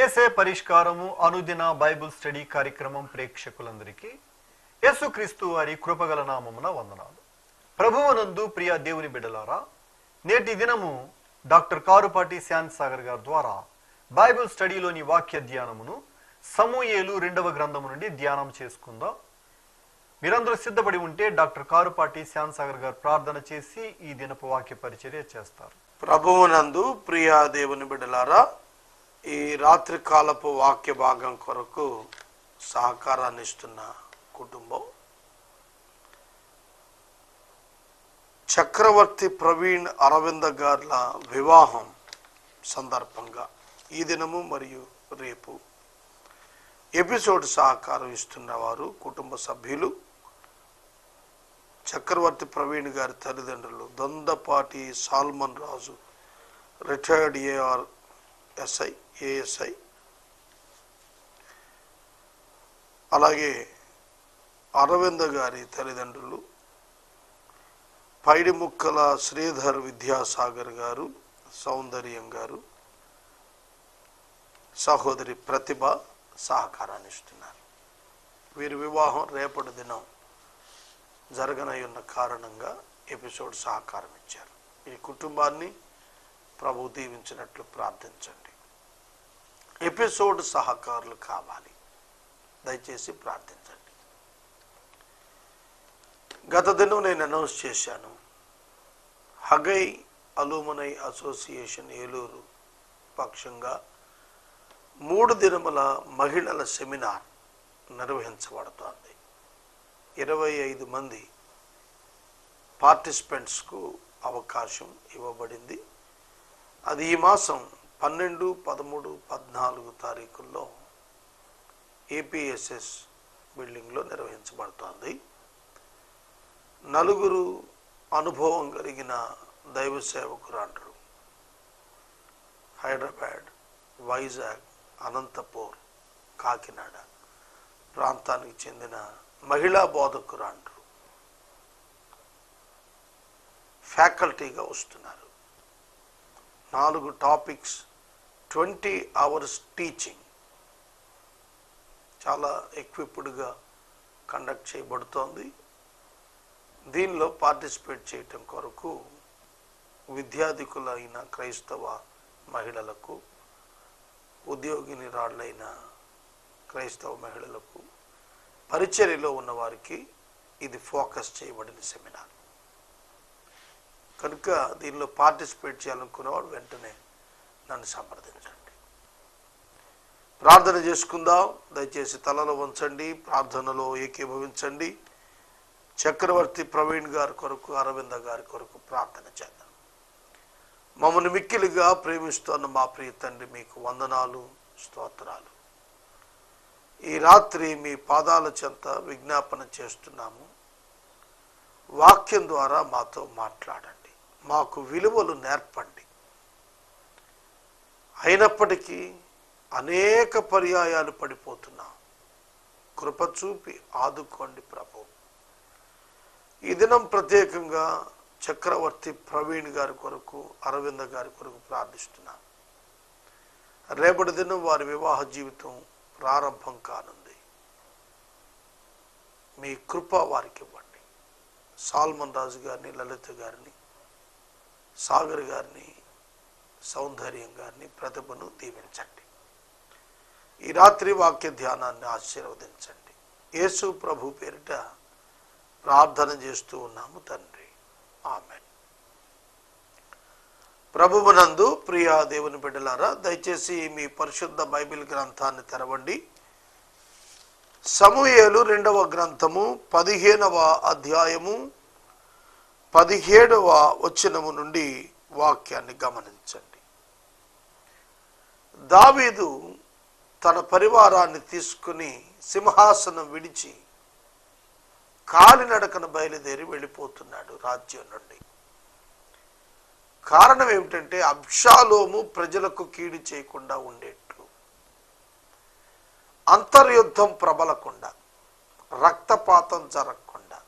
ఏసే పరిష్కారము అనుదిన Bible study కార్యక్రమం ప్రేక్షకులందరికీ యేసుక్రీస్తు వారి కృపగల నామమున వందనాలు. ప్రభువనందు ప్రియ దేవుని బిడ్డలారా నేటి దినము డాక్టర్ కారుపాటి శాంత్ సాగర్ గారి ద్వారా బైబిల్ స్టడీలోని వాక్య ధ్యానమును సమూయేలు రెండవ గ్రంథము నుండి ధ్యానం చేసుకుందాం. మీరందరూ సిద్ధపడి ఉంటే డాక్టర్ కారుపాటి శ్యామ్ సాగర్ గారు ప్రార్థన చేసి ఈ దినపు వాక్య పరిచర్య చేస్తారు. ప్రభువునందు ప్రియా దేవుని బిడ్డలారా ఈ రాత్రి కాలపు వాక్య భాగం కొరకు సహకారాన్ని ఇస్తున్న కుటుంబం. చక్రవర్తి ప్రవీణ్ అరవింద గార్ల వివాహం సందర్భంగా ఈ దినము మరియు రేపు ఎపిసోడ్ సహకారం ఇస్తున్న వారు కుటుంబ సభ్యులు చక్రవర్తి ప్రవీణ్ గారి తల్లిదండ్రులు Dondapati Salman Raju retired AR SI ASI. అలాగే అరవింద గారి తల్లిదండ్రులు పైడిముక్కల శ్రీధర్ విద్యాసాగర్ గారు సౌందర్యం గారు సహోదరి ప్రతిభ సహకారాన్ని ఇస్తున్నారు. వీరి వివాహం రేపటి దినం జరగనై ఉన్న కారణంగా ఎపిసోడ్ సహకారం ఇచ్చారు. ఈ కుటుంబాన్ని ప్రభు దీవించినట్లు ప్రార్థించండి. ఎపిసోడ్ సహకారులు కావాలి. దయచేసి ప్రార్థించండి. గత దినం నేను అనౌన్స్ చేశాను. హగై అలూమనై అసోసియేషన్ ఏలూరు పక్షంగా మూడు దినముల మహిళల సెమినార్ నిర్వహించబడుతోంది. ఇరవై ఐదు మంది పార్టిసిపెంట్స్కు అవకాశం ఇవ్వబడింది. అది ఈ మాసం పన్నెండు పదమూడు పద్నాలుగు తారీఖుల్లో ఏపీఎస్ఎస్ బిల్డింగ్లో నిర్వహించబడుతోంది. నలుగురు అనుభవం కలిగిన దైవ సేవకురాండ్రు హైదరాబాద్ వైజాగ్ అనంతపూర్ కాకినాడ ప్రాంతానికి చెందిన మహిళా బోధకురాండ్రు ఫ్యాకల్టీగా వస్తున్నారు. నాలుగు టాపిక్స్ ట్వంటీ అవర్స్ టీచింగ్ చాలా ఎక్విప్డ్గా కండక్ట్ చేయబడుతోంది. దీనిలో పార్టిసిపేట్ చేయటం కొరకు విద్యాధికులైన క్రైస్తవ మహిళలకు ఉద్యోగిని రాళ్ళైన క్రైస్తవ మహిళలకు పరిచర్యలో ఉన్నవారికి ఇది ఫోకస్ చేయబడిన సెమినార్. కనుక దీనిలో పార్టిసిపేట్ చేయాలనుకున్నవాడు వెంటనే నన్ను సంప్రదించండి. ప్రార్థన చేసుకుందాం. దయచేసి తలలో ఉంచండి ప్రార్థనలో ఏకీభవించండి. చక్రవర్తి ప్రవీణ్ గారి కొరకు అరవింద గారి కొరకు ప్రార్థన చేద్దాం. మమ్మల్ని మిక్కిలిగా ప్రేమిస్తున్న మా ప్రియ తండ్రి మీకు వందనాలు స్తోత్రాలు. ఈ రాత్రి మీ పాదాల చెంత విజ్ఞాపన చేస్తున్నాము. వాక్యం ద్వారా మాతో మాట్లాడండి. మాకు విలువలు నేర్పండి. అయినప్పటికీ అనేక పర్యాయాలు పడిపోతున్నాం. కృప చూపి ఆదుకోండి ప్రభు. ఈ దినం ప్రత్యేకంగా చక్రవర్తి ప్రవీణ్ గారి కొరకు అరవింద గారి కొరకు ప్రార్థిస్తున్నాం. రేపటి దినం వారి వివాహ జీవితం ప్రారంభం కానుంది. మీ కృప వారికి ఇవ్వండి. సాల్మన్ రాజు గారిని లలిత గారిని సాగర్ గారిని సౌందర్యం గారిని ప్రతిభను దీవించండి. ఈ రాత్రి వాక్య ధ్యానాన్ని ఆశీర్వదించండి. యేసు ప్రభు పేరిట ప్రార్థన చేస్తూ ఉన్నాము తండ్రి. ఆమె ప్రభువునందు ప్రియా దేవుని బిడ్డలారా దయచేసి మీ పరిశుద్ధ బైబిల్ గ్రంథాన్ని తెరవండి. సమూయేలు రెండవ గ్రంథము పదిహేనవ అధ్యాయము పదిహేడవ వచనము నుండి వాక్యాన్ని గమనించండి. దావీదు తన పరివారాన్ని తీసుకుని సింహాసనం విడిచి కాలినడకన బయలుదేరి వెళ్ళిపోతున్నాడు రాజ్యం నుండి. కారణం ఏమిటంటే అబ్షాలోము ప్రజలకు కీడు చేయకుండా ఉండేట్లు అంతర్యుద్ధం ప్రబలకుండా రక్తపాతం జరగకుండా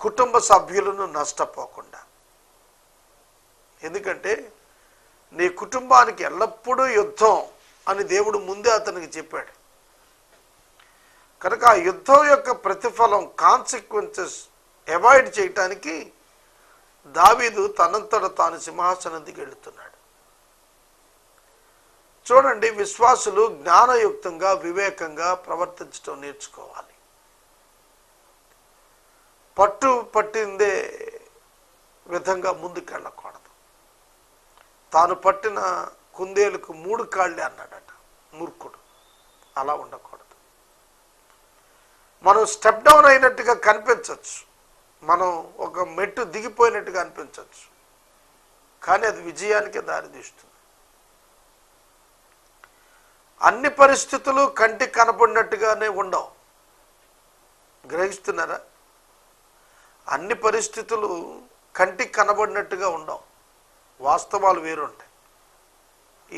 కుటుంబ సభ్యులను నష్టపోకుండా ఎందుకంటే నీ కుటుంబానికి ఎల్లప్పుడూ యుద్ధం అని దేవుడు ముందే అతనికి చెప్పాడు. కనుక ఆ యుద్ధం యొక్క ప్రతిఫలం కాన్సిక్వెన్సెస్ అవాయిడ్ చేయటానికి దావీదు తనంతట తాను సింహాసనం దిగెళ్తున్నాడు చూడండి విశ్వాసులు జ్ఞానయుక్తంగా వివేకంగా ప్రవర్తించడం నేర్చుకోవాలి. పట్టు పట్టిందే విధంగా ముందుకెళ్ళకూడదు. తాను పట్టిన కుందేలుకు మూడు కాళ్ళే అన్నాడట. మూర్ఖుడు. అలా ఉండకూడదు. మనం స్టెప్ డౌన్ అయినట్టుగా కనిపించవచ్చు మనం ఒక మెట్టు దిగిపోయినట్టుగా అనిపించవచ్చు కానీ అది విజయానికే దారితీస్తుంది అన్ని పరిస్థితులు కంటికి కనపడినట్టుగానే ఉండవు. గ్రహిస్తున్నారా? అన్ని పరిస్థితులు కంటికి కనబడినట్టుగా ఉండవు. వాస్తవాలు వేరుంటాయి.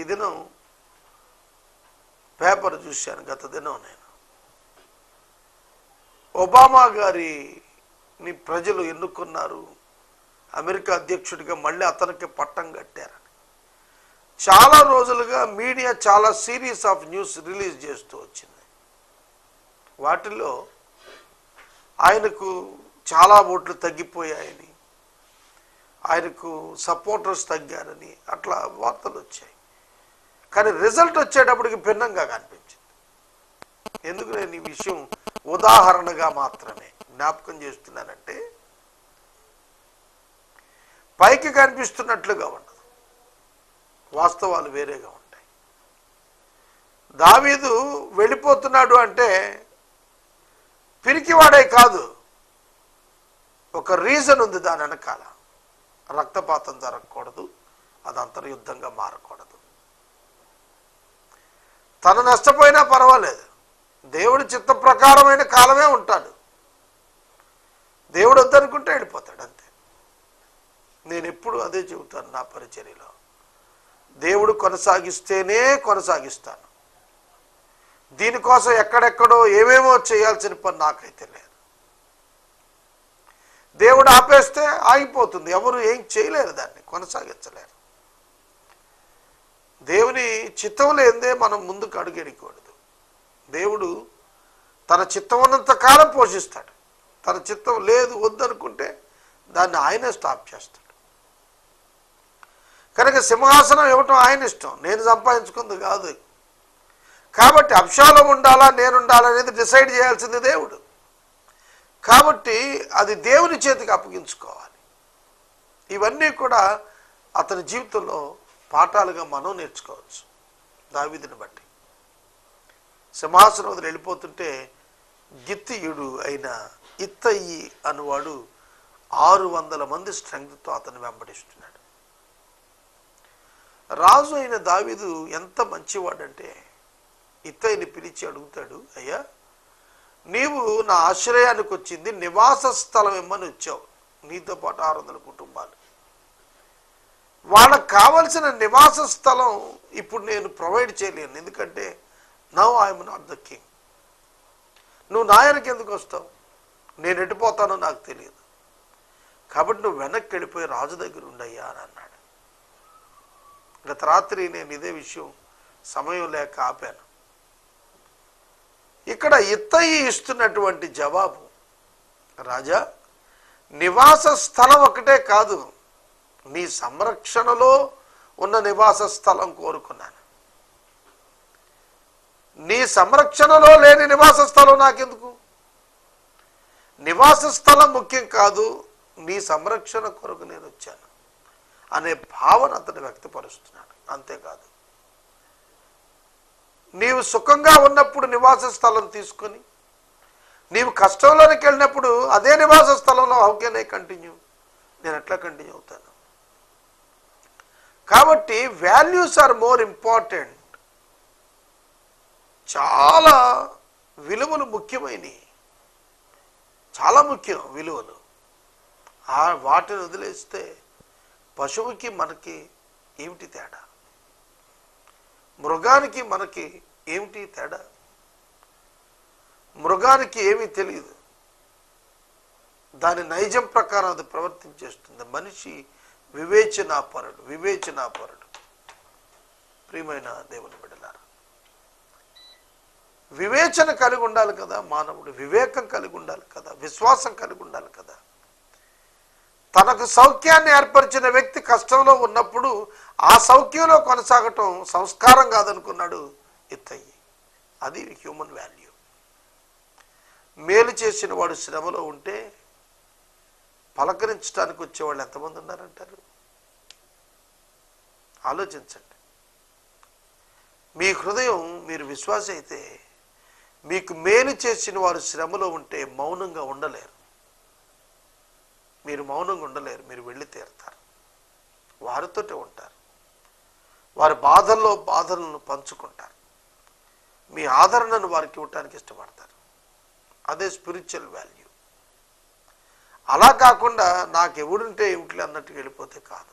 ఈ దినం పేపర్ చూశాను గత దినం నేను. ఒబామా గారిని ప్రజలు ఎన్నుకున్నారు అమెరికా అధ్యక్షుడిగా మళ్ళీ అతనికి పట్టం కట్టారని. చాలా రోజులుగా మీడియా చాలా సిరీస్ ఆఫ్ న్యూస్ రిలీజ్ చేస్తూ వచ్చింది. వాటిలో ఆయనకు చాలా ఓట్లు తగ్గిపోయాయని ఆయనకు సపోర్టర్స్ తగ్గారని అట్లా వార్తలు వచ్చాయి. కానీ రిజల్ట్ వచ్చేటప్పటికి భిన్నంగా కనిపించింది. ఎందుకు నేను ఈ విషయం ఉదాహరణగా మాత్రమే జ్ఞాపకం చేస్తున్నానంటే పైకి కనిపిస్తున్నట్లుగా ఉండదు. వాస్తవాలు వేరేగా ఉంటాయి. దావీదు వెళ్ళిపోతున్నాడు అంటే పిరికివాడే కాదు ఒక రీజన్ ఉంది దాని వెనకాల. రక్తపాతం జరగకూడదు అది అంతర్యుద్ధంగా మారకూడదు. తను నష్టపోయినా పర్వాలేదు. దేవుడి చిత్త ప్రకారమైన కాలమే ఉంటాడు. దేవుడు వద్దనుకుంటే వెళ్ళిపోతాడు అంతే. నేను ఎప్పుడు అదే చెబుతాను నా పరిచర్యలో. దేవుడు కొనసాగిస్తేనే కొనసాగిస్తాను. దీనికోసం ఎక్కడెక్కడో ఏమేమో చేయాల్సిన పని నాకైతే లేదు. దేవుడు ఆపేస్తే ఆగిపోతుంది. ఎవరు ఏం చేయలేరు దాన్ని కొనసాగించలేరు. దేవుని చిత్తం లేదే మనం ముందుకు అడుగెడకూడదు దేవుడు తన చిత్తం ఉన్నంత కాలం పోషిస్తాడు. తన చిత్తం లేదు వద్దనుకుంటే దాన్ని ఆయనే స్టాప్ చేస్తాడు. కనుక సింహాసనం ఇవ్వటం ఆయన ఇష్టం. నేను సంపాదించుకుంది కాదు. కాబట్టి అంశాలం ఉండాలా నేనుండాలా అనేది డిసైడ్ చేయాల్సింది దేవుడు. కాబట్టి అది దేవుని చేతికి అప్పగించుకోవాలి. ఇవన్నీ కూడా అతని జీవితంలో పాఠాలుగా మనం నేర్చుకోవచ్చు. దావిదిని బట్టి. సింహాసనం వదిలి వెళ్ళిపోతుంటే గిత్తియుడు అయిన ఇత్తయ్యి అనువాడు ఆరు వందల మంది స్ట్రెంగ్త్తో అతను వెంబడిస్తున్నాడు. రాజు అయిన దావీదు ఎంత మంచివాడంటే ఇత్తయ్యని పిలిచి అడుగుతాడు అయ్యా నీవు నా ఆశ్రయానికి వచ్చింది నివాస స్థలం ఇమ్మని వచ్చావు నీతో పాటు ఆరు వందల కుటుంబాలు. వాళ్ళకు కావలసిన నివాస స్థలం ఇప్పుడు నేను ప్రొవైడ్ చేయలేను. ఎందుకంటే now I'm not the king. నువ్వు నాయనకి ఎందుకు వస్తావు? నేను ఎటుపోతానో నాకు తెలియదు. కాబట్టి నువ్వు వెనక్కి వెళ్ళిపోయి రాజు దగ్గర ఉండయ్యా అని అన్నాడు. గత రాత్రి నేను ఇదే విషయం సమయం లేక ఆపాను. ఇక్కడ ఇత్తయి ఇస్తున్నటువంటి జవాబు రాజా నివాస స్థలం ఒకటే కాదు నీ సంరక్షణలో ఉన్న నివాస స్థలం కోరుకున్నాను. నీ సంరక్షణలో లేని నివాస స్థలం నాకెందుకు? నివాస స్థలం ముఖ్యం కాదు నీ సంరక్షణ కొరకు నేను వచ్చాను అనే భావన అతను వ్యక్తపరుస్తున్నాడు. అంతేకాదు నీవు సుఖంగా ఉన్నప్పుడు నివాస స్థలం తీసుకొని నీవు కష్టంలోనికి వెళ్ళినప్పుడు అదే నివాస స్థలంలో హౌకేనే కంటిన్యూ నేను ఎట్లా కంటిన్యూ అవుతాను? కాబట్టి వాల్యూస్ ఆర్ మోర్ ఇంపార్టెంట్ చాలా విలువలు ముఖ్యమైనవి. చాలా ముఖ్యం విలువలు. ఆ వాటిని వదిలేస్తే పశువుకి మనకి ఏమిటి తేడా? మృగానికి మనకి ఏమిటి తేడా? మృగానికి ఏమీ తెలియదు. దాని నైజం ప్రకారం అది ప్రవర్తించేస్తుంది. మనిషి వివేచనాపరుడు వివేచనాపరుడు. ప్రియమైన దేవుని బిడ్డలారా వివేచన కలిగి ఉండాలి కదా మానవుడు. వివేకం కలిగి ఉండాలి కదా. విశ్వాసం కలిగి ఉండాలి కదా. తనకు సౌఖ్యాన్ని ఏర్పరిచిన వ్యక్తి కష్టంలో ఉన్నప్పుడు ఆ సౌఖ్యంలో కొనసాగటం సంస్కారం కాదనుకున్నాడు ఇత్తయ్యి. అది హ్యూమన్ వాల్యూ మేలు చేసిన వాడు శ్రమలో ఉంటే పలకరించడానికి వచ్చేవాళ్ళు ఎంతమంది ఉన్నారంటారు? ఆలోచించండి. మీ హృదయం మీరు విశ్వాస అయితే మీకు మేలు చేసిన వారు శ్రమలో ఉంటే మౌనంగా ఉండలేరు. మీరు మౌనంగా ఉండలేరు మీరు వెళ్ళి తీరుతారు. వారితోటే ఉంటారు. వారి బాధల్లో బాధలను పంచుకుంటారు. మీ ఆదరణను వారికి ఇవ్వటానికి ఇష్టపడతారు. అదే స్పిరిచువల్ వాల్యూ అలా కాకుండా నాకు ఎవడుంటే ఏమిటి అన్నట్టు వెళ్ళిపోతే కాదు.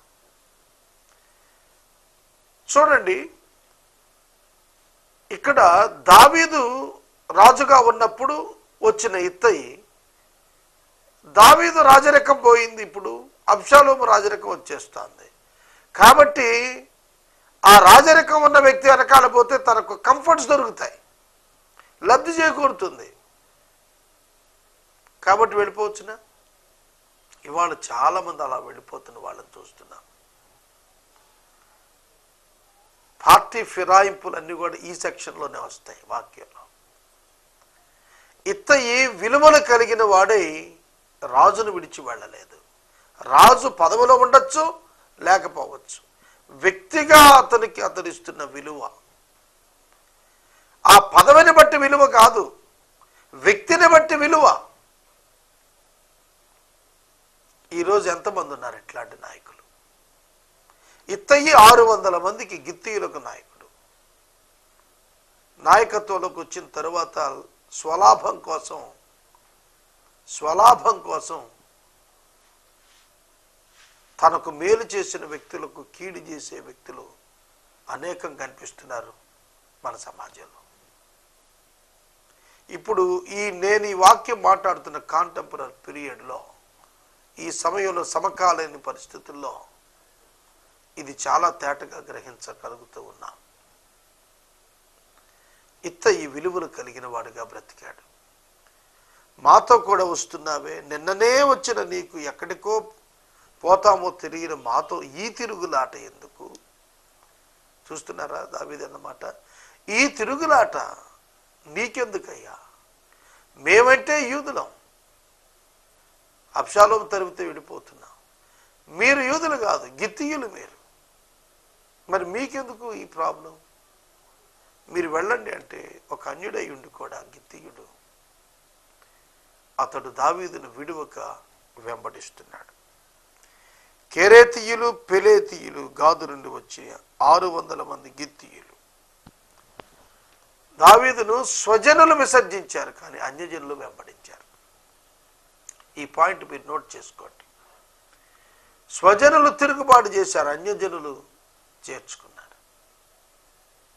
చూడండి ఇక్కడ దావీదు రాజుగా ఉన్నప్పుడు వచ్చిన ఇత్తయి దావీదు రాజరికం పోయింది ఇప్పుడు. అబ్షాలోము రాజరికం వచ్చేస్తుంది. కాబట్టి ఆ రాజరికం ఉన్న వ్యక్తి వెనకాల పోతే తనకు కంఫర్ట్స్ దొరుకుతాయి. లబ్ధి చేకూరుతుంది. కాబట్టి వెళ్ళిపోవచ్చునా? ఇవాళ చాలా మంది అలా వెళ్ళిపోతున్న వాళ్ళని చూస్తున్నాం. పార్టీ ఫిరాయింపులు అన్నీ కూడా ఈ సెక్షన్లోనే వస్తాయి వాక్యంలో. ఇత్తయి విలువలు కలిగిన వాడై రాజును విడిచి వెళ్ళలేదు. రాజు పదవిలో ఉండొచ్చు లేకపోవచ్చు. వ్యక్తిగా అతనికి అతనిస్తున్న విలువ. ఆ పదవిని బట్టి విలువ కాదు వ్యక్తిని బట్టి విలువ. ఈరోజు ఎంతమంది ఉన్నారు ఇట్లాంటి నాయకులు? ఇత్తయ్యి ఆరు వందల మందికి గిత్తీయులకు నాయకుడు. నాయకత్వంలోకి వచ్చిన తరువాత స్వలాభం కోసం స్వలాభం కోసం తనకు మేలు చేసిన వ్యక్తులకు కీడు చేసే వ్యక్తులు అనేకం కనిపిస్తున్నారు మన సమాజంలో. ఇప్పుడు ఈ నేను ఈ వాక్యం మాట్లాడుతున్న కాంటెంపరీ పీరియడ్లో ఈ సమయంలో సమకాలీన పరిస్థితుల్లో ఇది చాలా తేటగా గ్రహించగలుగుతూ ఉన్నాం. ఇత్త ఈ విలువలు కలిగిన వాడుగా బ్రతికాడు. మాతో కూడా వస్తున్నావే. నిన్ననే వచ్చిన నీకు ఎక్కడికో పోతామో తెలియని మాతో ఈ తిరుగులాట ఎందుకు? చూస్తున్నారా దావిదన్నమాట ఈ తిరుగులాట నీకెందుకయ్యా? మేమంటే యూదులం. అప్షాలో తరిగితే విడిపోతున్నాం. మీరు యూదులు కాదు గిత్తియులు మీరు. మరి మీకెందుకు ఈ ప్రాబ్లం? మీరు వెళ్ళండి అంటే ఒక అన్యుడై ఉండి కూడా గిత్తియుడు అతడు దావీదును విడువక వెంబడిస్తున్నాడు కెరేతీయులు పెలేతీయులు గాదు నుండి వచ్చి ఆరు వందల మంది గిత్తీయులు. దావీదును స్వజనులు విసర్జించారు కానీ అన్యజనులు వెంబడించారు. ఈ పాయింట్ మీరు నోట్ చేసుకోండి. స్వజనులు తిరుగుబాటు చేశారు అన్యజనులు చేర్చుకున్నారు.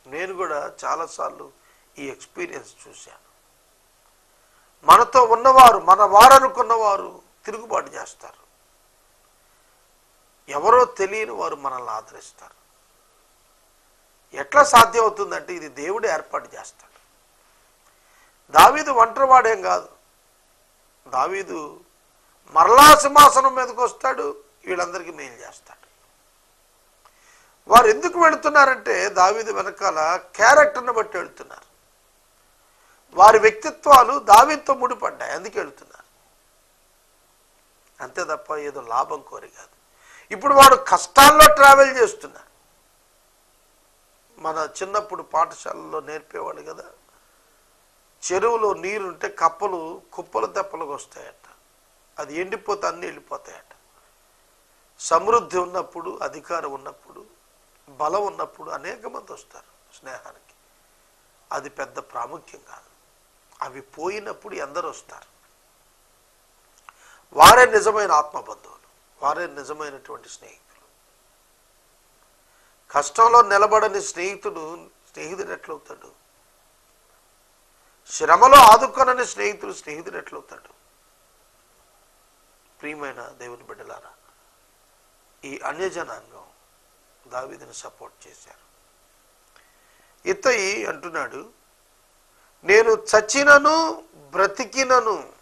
నేను కూడా చాలాసార్లు ఈ ఎక్స్పీరియన్స్ చూశాను. మనతో ఉన్నవారు మన వారనుకున్నవారు తిరుగుబాటు చేస్తారు. ఎవరో తెలియని వారు మనల్ని ఆదరిస్తారు. ఎట్లా సాధ్యమవుతుందంటే ఇది దేవుడు ఏర్పాటు చేస్తాడు. దావీదు ఒంటరివాడేం కాదు. దావీదు మరలా సింహాసనం మీదకి వస్తాడు వీళ్ళందరికీ మేలు చేస్తాడు. వారు ఎందుకు వెళుతున్నారంటే దావీదు వెనకాల క్యారెక్టర్ని బట్టి వెళుతున్నారు. వారి వ్యక్తిత్వాలు దావితో ముడిపడ్డాయి. అందుకే వెళుతున్నారు. అంతే తప్ప ఏదో లాభం కోరి కాదు. ఇప్పుడు వాడు కష్టాల్లో ట్రావెల్ చేస్తున్నారు మన చిన్నప్పుడు పాఠశాలలో నేర్పేవాడు కదా. చెరువులో నీరుంటే కప్పలు కుప్పలు తెప్పలకు వస్తాయట. అది ఎండిపోతే అన్నీ వెళ్ళిపోతాయట. సమృద్ధి ఉన్నప్పుడు అధికారం ఉన్నప్పుడు బలం ఉన్నప్పుడు అనేక మంది వస్తారు స్నేహానికి. అది పెద్ద ప్రాముఖ్యం కాదు. అవి పోయినప్పుడు ఎందరు వస్తారు. వారే నిజమైన ఆత్మబంధువులు వారే నిజమైనటువంటి స్నేహితులు. కష్టంలో నిలబడని స్నేహితుడు స్నేహితుడు ఎట్లవుతాడు? శ్రమలో ఆదుకొనని స్నేహితుడు స్నేహితుడు ఎట్లవుతాడు? ప్రియమైన దేవుని బిడ్డలారా ఈ అన్యజనాంగం దావిదిని సపోర్ట్ చేశారు. ఇతయి అంటున్నాడు నేను చచ్చినను బ్రతికినను.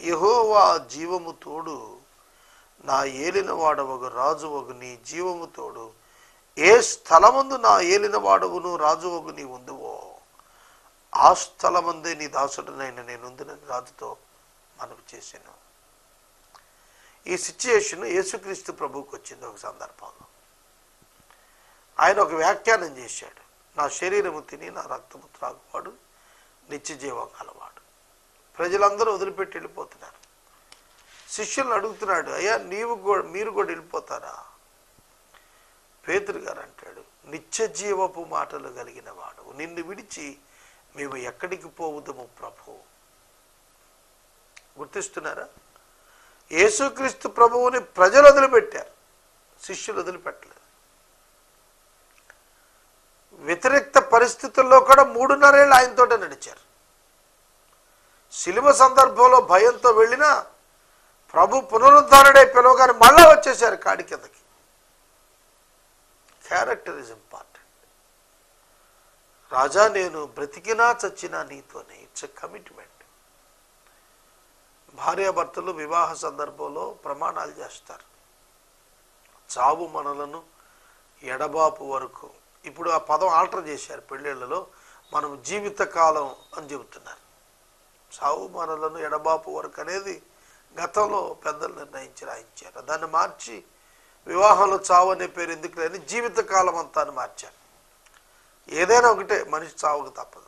యహోవా జీవము తోడు. నా ఏలిన వాడవగు రాజు ఒక నీ జీవము తోడు. ఏ స్థలమందు నా ఏలిన వాడవును రాజు ఒక నీ ఉందువో. ఆ స్థలమందే నీ దాసుడనైన నేను రాజుతో మనకు చేశాను. ఈ సిచ్యుయేషన్ యేసుక్రీస్తు ప్రభువుకి వచ్చింది ఒక సందర్భంలో. ఆయన ఒక వ్యాఖ్యానం చేశాడు. నా శరీరము తిని నా రక్తము త్రాగువాడు. నిత్య జీవం ప్రజలందరూ వదిలిపెట్టి వెళ్ళిపోతున్నారు. శిష్యులను అడుగుతున్నాడు అయ్యా నీవు కూడా మీరు కూడా వెళ్ళిపోతారా? పేతురు గారు అంటాడు నిత్య జీవపు మాటలు కలిగిన వాడు నిన్ను విడిచి మేము ఎక్కడికి పోవుదము ప్రభు? గుర్తిస్తున్నారా? యేసుక్రీస్తు ప్రభువుని ప్రజలు వదిలిపెట్టారు శిష్యులు వదిలిపెట్టలేదు. వ్యతిరేక్త పరిస్థితుల్లో కూడా మూడున్నరేళ్ళు ఆయనతోటే నడిచారు. సిలువ సందర్భంలో భయంతో వెళ్ళినా ప్రభు పునరుద్ధరణే పిలవగానే మళ్ళా వచ్చేసారు కాడి కిందకి. క్యారెక్టర్ ఇస్ ఇంపార్టెంట్ రాజా నేను బ్రతికినా చచ్చినా నీతోనే. ఇట్స్ ఎ కమిట్మెంట్ భార్యాభర్తలు వివాహ సందర్భంలో ప్రమాణాలు చేస్తారు. చావు మనలను ఎడబాపు వరకు ఇప్పుడు ఆ పదం ఆల్టర్ చేశారు పెళ్ళిళ్ళలో. మనం జీవితకాలం అని చెబుతున్నారు. చావు మనలను ఎడబాపు వరకు అనేది గతంలో పెద్దలు నిర్ణయించి రాయించారు దాన్ని మార్చి వివాహంలో చావు అనే పేరు ఎందుకు లేని జీవితకాలం అంతా అని మార్చారు. ఏదైనా ఒకటే మనిషి చావుకు తప్పదు.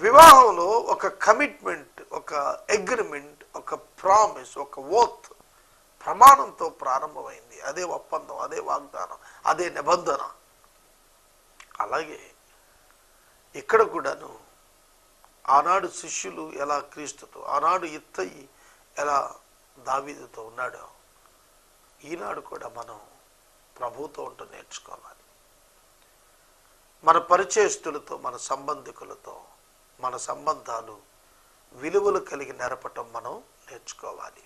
వివాహంలో ఒక కమిట్మెంట్ ఒక అగ్రిమెంట్ ఒక ప్రామిస్ ఒక ఓత్ ప్రమాణంతో ప్రారంభమైంది. అదే ఒప్పందం అదే వాగ్దానం అదే నిబంధన. అలాగే ఇక్కడ కూడాను ఆనాడు శిష్యులు ఎలా క్రీస్తుతో ఆనాడు ఇత్తయి ఎలా దావీదుతో ఉన్నాడో ఈనాడు కూడా మనం ప్రభుతో ఉంటూ నేర్చుకోవాలి. మన పరిచయస్తులతో మన సంబంధికులతో మన సంబంధాలు విలువలు కలిగి నెరపటం మనం నేర్చుకోవాలి.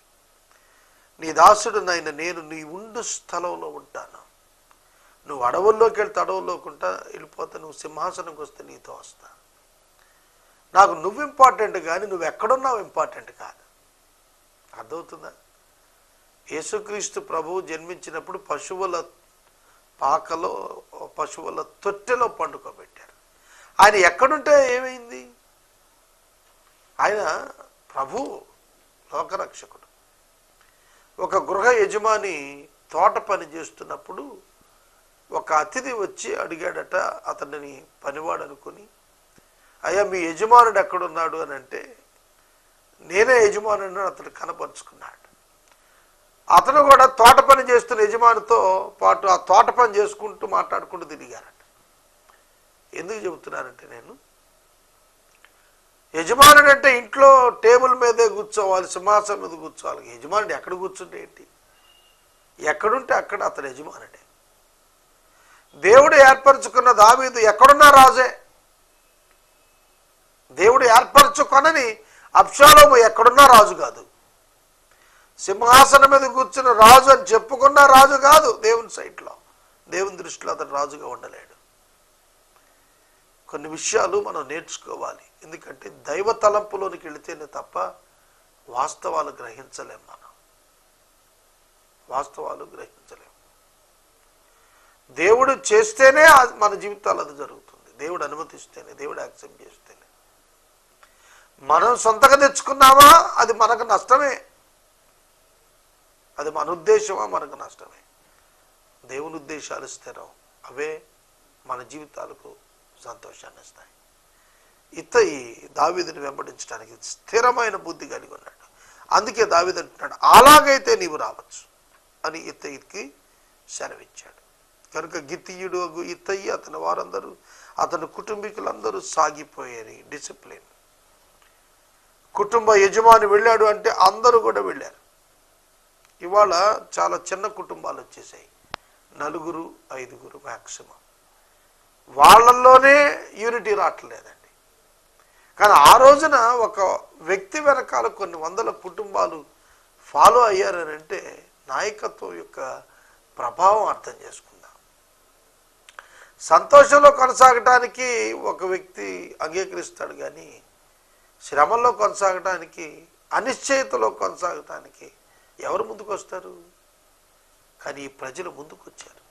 నీ దాసుడు నాయన నేను నీ ఉండు స్థలంలో ఉంటాను. నువ్వు అడవుల్లోకి వెళ్తే అడవుల్లోకి ఉంటా వెళ్ళిపోతే నువ్వు సింహాసనంకి వస్తే నీతో వస్తా. నాకు నువ్వు ఇంపార్టెంట్ కానీ నువ్వు ఎక్కడున్నావు ఇంపార్టెంట్ కాదు. అర్థమవుతుందా? యేసుక్రీస్తు ప్రభువు జన్మించినప్పుడు పశువుల పాకలో పశువుల తొట్టెలో పండుకోబెట్టారు. ఆయన ఎక్కడుంటే ఏమైంది? ఆయన ప్రభు లోకరక్షకుడు. ఒక గృహ యజమాని తోట పని చేస్తున్నప్పుడు ఒక అతిథి వచ్చి అడిగాడట అతనిని పనివాడు అనుకుని అయ్యా మీ యజమానుడు ఎక్కడున్నాడు? అని అంటే నేనే యజమానుడు అతడు కనపరుచుకున్నాడు. అతను కూడా తోట పని చేస్తున్న యజమానితో పాటు ఆ తోట పని చేసుకుంటూ మాట్లాడుకుంటూ తిరిగారట. ఎందుకు చెబుతున్నానంటే నేను యజమానుడు అంటే ఇంట్లో టేబుల్ మీదే కూర్చోవాలి సింహాసనం మీద కూర్చోవాలి. యజమానుడు ఎక్కడ కూర్చుంటే ఏంటి? ఎక్కడుంటే అక్కడ అతడు యజమానుడే. దేవుడు ఏర్పరచుకున్న దావీదు ఎక్కడున్నా రాజే. దేవుడు ఏర్పరచుకొనని అప్షాలోము ఎక్కడున్నా రాజు కాదు. సింహాసనం మీద కూర్చున్న రాజు అని చెప్పుకున్న రాజు కాదు దేవుని సైట్లో. దేవుని దృష్టిలో అతను రాజుగా ఉండలేడు. కొన్ని విషయాలు మనం నేర్చుకోవాలి. ఎందుకంటే దైవ తలంపులోనికి వెళితేనే తప్ప వాస్తవాలు గ్రహించలేం మనం. వాస్తవాలు గ్రహించలేం. దేవుడు చేస్తేనే మన జీవితాలు అది జరుగుతుంది. దేవుడు అనుమతిస్తేనే దేవుడు యాక్సెప్ట్ చేస్తేనే. మనం సొంతగా తెచ్చుకున్నామా? అది మనకు నష్టమే. అది మన ఉద్దేశమా? మనకు నష్టమే. దేవుని ఉద్దేశాలు స్థిరం. అవే మన జీవితాలకు సంతోషాన్ని ఇస్తాయి ఇత్తయి దావిదిని వెంబడించడానికి స్థిరమైన బుద్ధి కలిగి ఉన్నాడు. అందుకే దావిది అంటున్నాడు అలాగైతే నీవు రావచ్చు అని ఇత్తయికి సెలవిచ్చాడు. కనుక గిత్తియుడు ఇత్తయి అతని వారందరూ అతని కుటుంబీకులందరూ సాగిపోయారు డిసిప్లిన్. కుటుంబ యజమాని వెళ్ళాడు అంటే అందరూ కూడా వెళ్ళారు. ఇవాళ చాలా చిన్న కుటుంబాలు వచ్చేసాయి. నలుగురు ఐదుగురు మ్యాక్సిమం వాళ్ళల్లోనే యూనిటీ రావట్లేదండి. కానీ ఆ రోజున ఒక వ్యక్తి వెనకాల కొన్ని వందల కుటుంబాలు ఫాలో అయ్యారని అంటే నాయకత్వం యొక్క ప్రభావం అర్థం చేసుకుందాం. సంతోషంలో కొనసాగటానికి ఒక వ్యక్తి అంగీకరిస్తాడు కానీ శ్రమల్లో కొనసాగటానికి అనిశ్చయతలో కొనసాగటానికి ఎవరు ముందుకు వస్తారు కానీ ఈ ప్రజలు ముందుకొచ్చారు.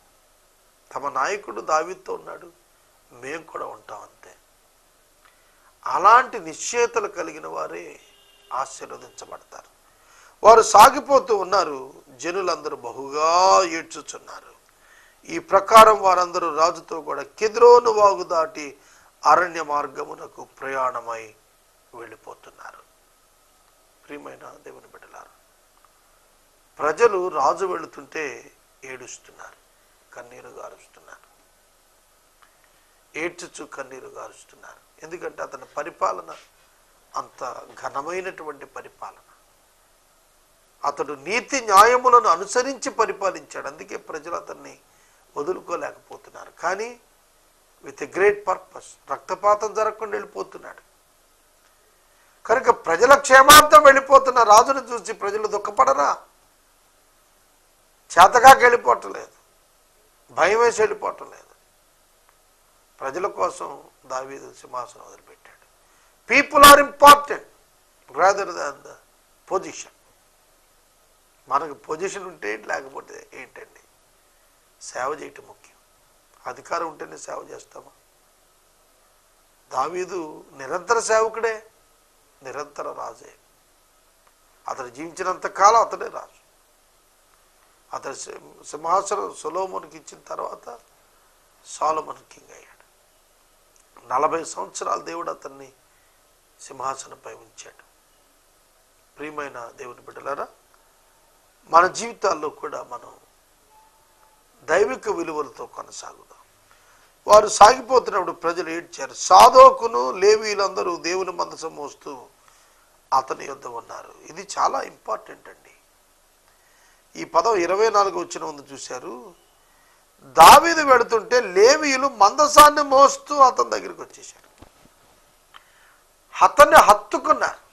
తమ నాయకుడు దావితో ఉన్నాడు. మేము కూడా ఉంటాం అంతే. అలాంటి నిశ్చేతలు కలిగిన వారే ఆశీర్వదించబడతారు. వారు సాగిపోతూ ఉన్నారు. జనులందరూ బహుగా ఏడ్చుచున్నారు. ఈ ప్రకారం వారందరూ రాజుతో కూడా కిద్రోను వాగు దాటి అరణ్య మార్గమునకు ప్రయాణమై వెళ్ళిపోతున్నారు. ప్రియమైన దేవుని బిడ్డలారు ప్రజలు రాజు వెళుతుంటే ఏడుస్తున్నారు కన్నీరు గారుస్తున్నారు. ఏడ్చుచు కన్నీరు గారుస్తున్నారు. ఎందుకంటే అతని పరిపాలన అంత ఘనమైనటువంటి పరిపాలన. అతడు నీతి న్యాయములను అనుసరించి పరిపాలించాడు. అందుకే ప్రజలు అతన్ని వదులుకోలేకపోతున్నారు. కానీ విత్ ఎ గ్రేట్ పర్పస్ రక్తపాతం జరగకుండా వెళ్ళిపోతున్నాడు. కనుక ప్రజల క్షేమార్థం వెళ్ళిపోతున్న రాజును చూసి ప్రజలు దుఃఖపడరా? చేతగాకి వెళ్ళిపోవటం లేదు. భయం వేసి వెళ్ళిపోవటం లేదు. ప్రజల కోసం దావీదు సింహాసనం వదిలిపెట్టాడు. People are important rather than the position మనకు పొజిషన్ ఉంటే ఏంటి, లేకపోతే ఏంటండి? సేవ చేయటం ముఖ్యం. అధికారం ఉంటేనే సేవ చేస్తామా? దావీదు నిరంతర సేవకుడే నిరంతర రాజే. అతడు జీవించినంత కాలం అతడే రాజు. అతడు సింహాసనం సొలోమోనికి ఇచ్చిన తర్వాత సాలమన్ కింగ్ అయ్యాడు. నలభై సంవత్సరాలు దేవుడు అతన్ని సింహాసనంపై ఉంచాడు. ప్రియమైన దేవుని బిడ్డలారా మన జీవితాల్లో కూడా మనం దైవిక విలువలతో కొనసాగుదాం. వారు సాగిపోతున్నప్పుడు ప్రజలు ఏడ్చారు సాధోకును లేవీలందరూ దేవుని మందసం మోస్తూ అతని యుద్ధం ఉన్నారు. ఇది చాలా ఇంపార్టెంట్ అండి. ఈ పదం ఇరవై నాలుగు వచ్చిన ముందు చూశారు దావీదు పెడుతుంటే లేవీయులు మందసాన్ని మోస్తూ అతని దగ్గరికి వచ్చేసారు అతన్ని హత్తుకున్నారు.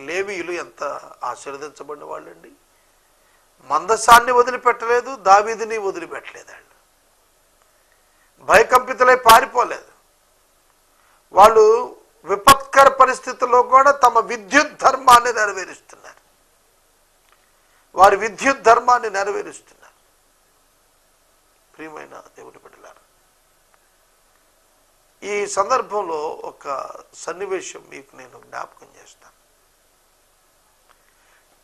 లేవీయులు ఎంత ఆశీర్వదించబడిన వాళ్ళండి? మందసాన్ని వదిలిపెట్టలేదు దావీదిని వదిలిపెట్టలేదండి. భయకంపితులై పారిపోలేదు. వాళ్ళు విపత్కర పరిస్థితుల్లో కూడా తమ విద్యుత్ ధర్మాన్ని నెరవేరుస్తున్నారు. వారి విద్యుత్ ధర్మాన్ని నెరవేరుస్తున్నారు. ప్రియమైన దేవుని బిడ్డలారు ఈ సందర్భంలో ఒక సన్నివేశం మీకు నేను జ్ఞాపకం చేస్తాను.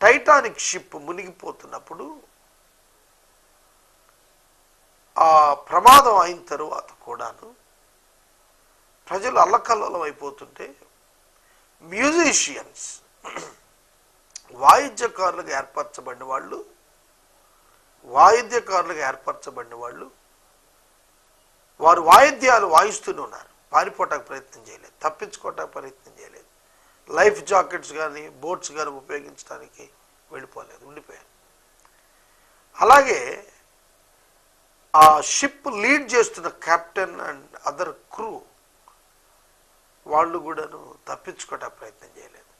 టైటానిక్ షిప్ మునిగిపోతున్నప్పుడు ఆ ప్రమాదం అయిన తరువాత కూడాను ప్రజలు అల్లకల్లోలం అయిపోతుంటే మ్యూజిషియన్స్ వాయిద్యకారులుగా ఏర్పరచబడిన వాళ్ళు వాయిద్యకారులుగా ఏర్పరచబడిన వాళ్ళు వారు వాయిద్యాలు వాయిస్తూనే ఉన్నారు. పారిపోవటానికి ప్రయత్నం చేయలేదు తప్పించుకోవటానికి ప్రయత్నం చేయలేదు. లైఫ్ జాకెట్స్ కానీ బోట్స్ కానీ ఉపయోగించడానికి వెళ్ళిపోలేదు ఉండిపోయారు. అలాగే ఆ షిప్ లీడ్ చేస్తున్న కెప్టెన్ అండ్ అదర్ క్రూ వాళ్ళు కూడాను తప్పించుకోవటానికి ప్రయత్నం చేయలేదు.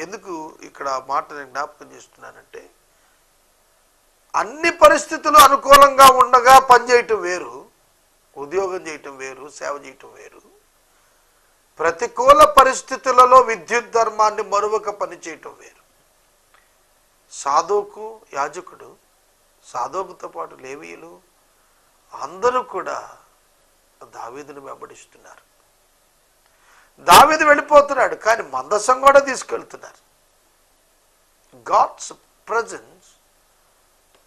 ఎందుకు? ఇక్కడ ఆ మాట నేను జ్ఞాపకం చేస్తున్నానంటే అన్ని పరిస్థితులు అనుకూలంగా ఉండగా పనిచేయటం వేరు ఉద్యోగం చేయటం వేరు సేవ చేయటం వేరు. ప్రతికూల పరిస్థితులలో విద్యుత్ ధర్మాన్ని మరువక పనిచేయటం వేరు. సాధువుకు యాజకుడు సాధోకుతో పాటు లేవీయులు అందరూ కూడా దావీదును వెంబడిస్తున్నారు. దావీదు వెళ్ళిపోతున్నాడు కానీ మందసం కూడా తీసుకెళ్తున్నారు. గాడ్స్ ప్రజెంట్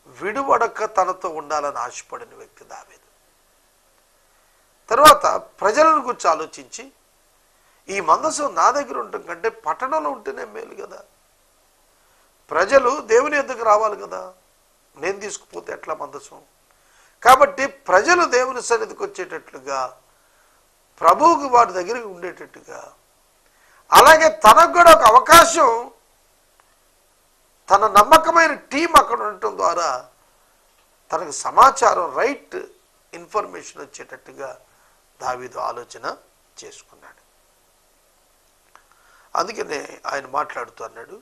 విడువడక తనతో ఉండాలని ఆశపడిన వ్యక్తి దావేది. తర్వాత ప్రజలను గురించి ఆలోచించి ఈ మందసం నా దగ్గర ఉండటం కంటే పట్టణంలో ఉంటేనే మేలు కదా. ప్రజలు దేవుని ఎద్దుకు రావాలి కదా. నేను తీసుకుపోతే ఎట్లా మందసం? కాబట్టి ప్రజలు దేవుని సన్నిధికి వచ్చేటట్లుగా ప్రభువుకి వారి దగ్గరికి ఉండేటట్టుగా అలాగే తనకు కూడా ఒక అవకాశం తన నమ్మకమైన టీం అక్కడ ఉండటం ద్వారా తనకు సమాచారం రైట్ ఇన్ఫర్మేషన్ వచ్చేటట్టుగా దావీదు ఆలోచన చేసుకున్నాడు. అందుకనే ఆయన మాట్లాడుతూ అన్నాడు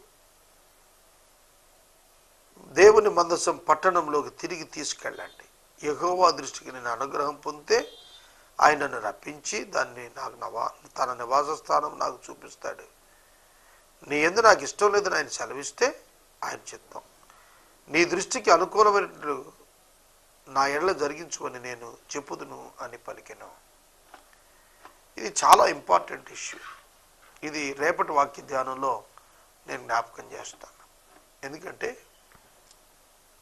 దేవుని మందసం పట్టణంలోకి తిరిగి తీసుకెళ్ళండి. ఎగోవా దృష్టికి నేను అనుగ్రహం పొందితే ఆయనను రప్పించి దాన్ని నాకు నవా తన నివాస స్థానం నాకు చూపిస్తాడు. నీ ఎందు నాకు ఇష్టం లేదని ఆయన సెలవిస్తే ఆయన చిత్తం. నీ దృష్టికి అనుకూలమైనట్లు నా ఎడల జరిగించుకొని నేను చెప్పుదును అని పలికెను. ఇది చాలా ఇంపార్టెంట్ ఇష్యూ. ఇది రేపటి వాక్య ధ్యానంలో నేను జ్ఞాపకం చేస్తాను. ఎందుకంటే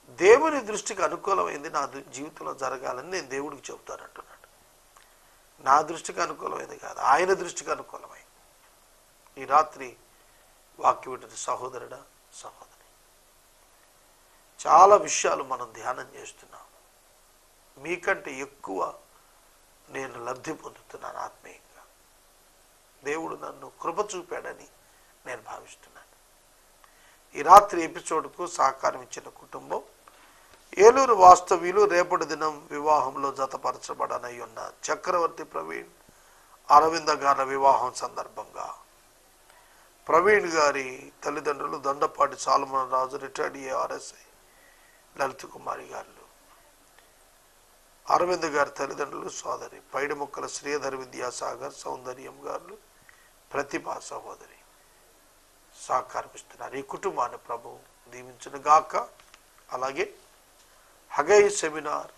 దేవుని దృష్టికి అనుకూలమైంది నా జీవితంలో జరగాలని నేను దేవుడికి చెబుతానంటున్నాడు. నా దృష్టికి అనుకూలమైంది కాదు ఆయన దృష్టికి అనుకూలమైంది. ఈ రాత్రి వాక్యం వింటున్న సహోదరుడా సహోదరు. చాలా విషయాలు మనం ధ్యానం చేస్తున్నాం. మీకంటే ఎక్కువ నేను లబ్ధి పొందుతున్నాను ఆత్మీయంగా. దేవుడు నన్ను కృప చూపాడని నేను భావిస్తున్నాను. ఈ రాత్రి ఎపిసోడ్కు సహకారం ఇచ్చిన కుటుంబం ఏలూరు వాస్తవ్యులు రేపటి దినం వివాహంలో జతపరచబడనై ఉన్న చక్రవర్తి ప్రవీణ్ అరవింద గారి వివాహం సందర్భంగా. ప్రవీణ్ గారి తల్లిదండ్రులు Dandapati salmon Raju retired ARSI Lalitha Kumari గారు అరవింద్ గారి తల్లిదండ్రులు సోదరి. పైడి ముక్కల శ్రీధర్ విద్యాసాగర్ సౌందర్యం గారు ప్రతిభా సహోదరి. సహకారమిస్తున్నారు ఈ కుటుంబాన్ని ప్రభు దీవించిన గాక. అలాగే హగై సెమినార్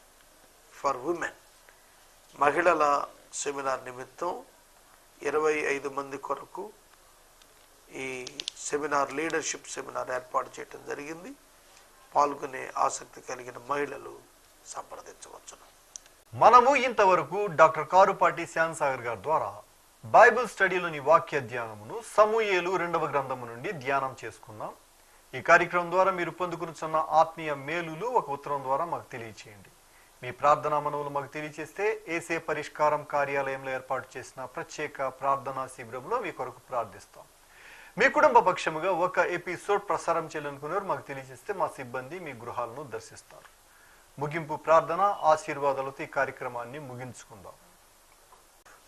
ఫర్ ఉమెన్. మహిళల సెమినార్ నిమిత్తం ఇరవై ఐదు మంది కొరకు ఈ సెమినార్ లీడర్షిప్ సెమినార్ ఏర్పాటు చేయడం జరిగింది. పాల్గొనే ఆసక్తి కలిగిన మహిళలు సంప్రదించవచ్చును. మనము ఇంతవరకు డాక్టర్ కారుపాటి శ్యామ్ సాగర్ గారి ద్వారా బైబిల్ స్టడీలోని వాక్య ధ్యానమును సమూయేలు రెండవ గ్రంథము నుండి ధ్యానం చేసుకున్నాం. ఈ కార్యక్రమం ద్వారా మీరు పొందుకున్న ఆత్మీయ మేలులు ఒక ఉత్తరం ద్వారా మాకు తెలియచేయండి. మీ ప్రార్థనా మనవులు మాకు తెలియచేస్తే ఏసే పరిష్కారం కార్యాలయంలో ఏర్పాటు చేసిన ప్రత్యేక ప్రార్థనా శిబిరంలో మీ కొరకు ప్రార్థిస్తాం. మీ కుటుంబ పక్షముగా ఒక ఎపిసోడ్ ప్రసారం చేయాలనుకున్నారు మాకు తెలియజేస్తే మా సిబ్బంది మీ గృహాలను దర్శిస్తారు. ముగింపు ప్రార్థన ఆశీర్వాదాలతో ఈ కార్యక్రమాన్ని ముగించుకుందాం.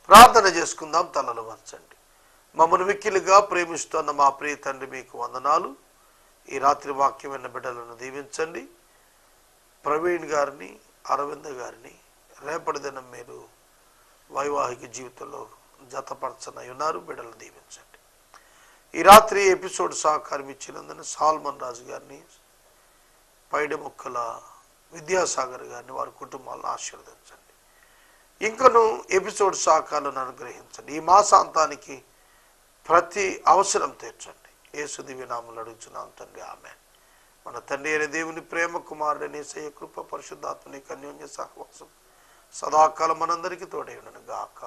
ప్రార్థన చేసుకుందాం తలలు వంచండి. మమ్మల్ని మిక్కిలుగా ప్రేమిస్తున్న మా ప్రియ తండ్రి మీకు వందనాలు. ఈ రాత్రి వాక్యమైన బిడ్డలను దీవించండి. ప్రవీణ్ గారిని అరవింద గారిని రేపటి దినం మీరు వైవాహిక జీవితంలో జతపరచనై ఉన్నారు. బిడ్డలు దీవించండి. ఈ రాత్రి ఎపిసోడ్ సహకారం ఇచ్చినందున సాల్మన్ రాజు గారిని పైడి ముక్కల విద్యాసాగర్ గారిని వారి కుటుంబాలను ఆశీర్వదించండి. ఇంకను ఎపిసోడ్ సహకారాలను అనుగ్రహించండి. ఈ మాసాంతానికి ప్రతి అవసరం తీర్చండి. యేసు నామలు అడుగుతున్నాం తండ్రి. ఆమె మన తండ్రి అయిన దేవుని ప్రేమ కుమారుడని సయ కృప పరిశుద్ధాత్మని కన్యోన్య సహవాసం సదాకాలం మనందరికీ తోడే గాక గాక